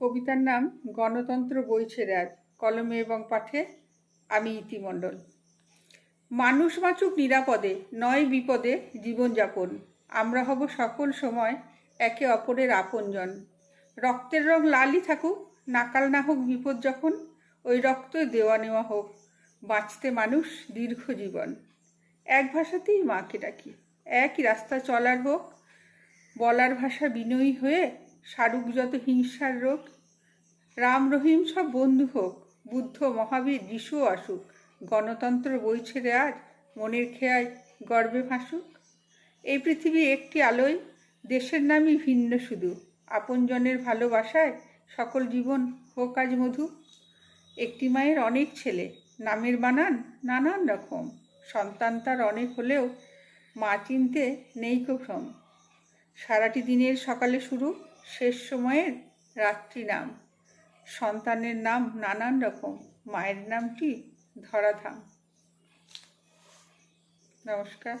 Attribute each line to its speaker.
Speaker 1: কবিতার নাম গণতন্ত্র বইছে রাজ কলমে এবং পাঠে আমি ইতিমণ্ডল। মানুষ বাঁচুক নিরাপদে, নয় বিপদে জীবনযাপন আমরা হব সকল সময় একে অপরের আপনজন। রক্তের রং লালই থাকুক, নাকাল না হোক বিপদ যখন, ওই রক্ত দেওয়া নেওয়া হোক। বাঁচতে মানুষ দীর্ঘ জীবন। এক ভাষাতেই মাকে ডাকি। একই রাস্তা চলার হোক, বলার ভাষা বিনয়ী হয়ে সারুক যত হিংসার রোগ। রাম, রহিম সব বন্ধু হোক, বুদ্ধ, মহাবীর যিশুও আসুক, গণতন্ত্র বই ছেড়ে আজ মনের খেয়ায় গর্বে ভাসুক। এই পৃথিবী একটি আলোয়, দেশের নামই ভিন্ন শুধু। আপনজনের ভালোবাসায় সকল জীবন হোক আজ মধু। একটি মায়ের অনেক ছেলে, নামের বানান নানান রকম। সন্তান তার অনেক হলেও মা চিনতে নেই কো ভ্রম সারাটি দিনের সকালে শুরু শেষ সময়ের রাত্রি নাম। সন্তানের নাম নানান রকম। মায়ের নামটি ধরাধাম। নমস্কার।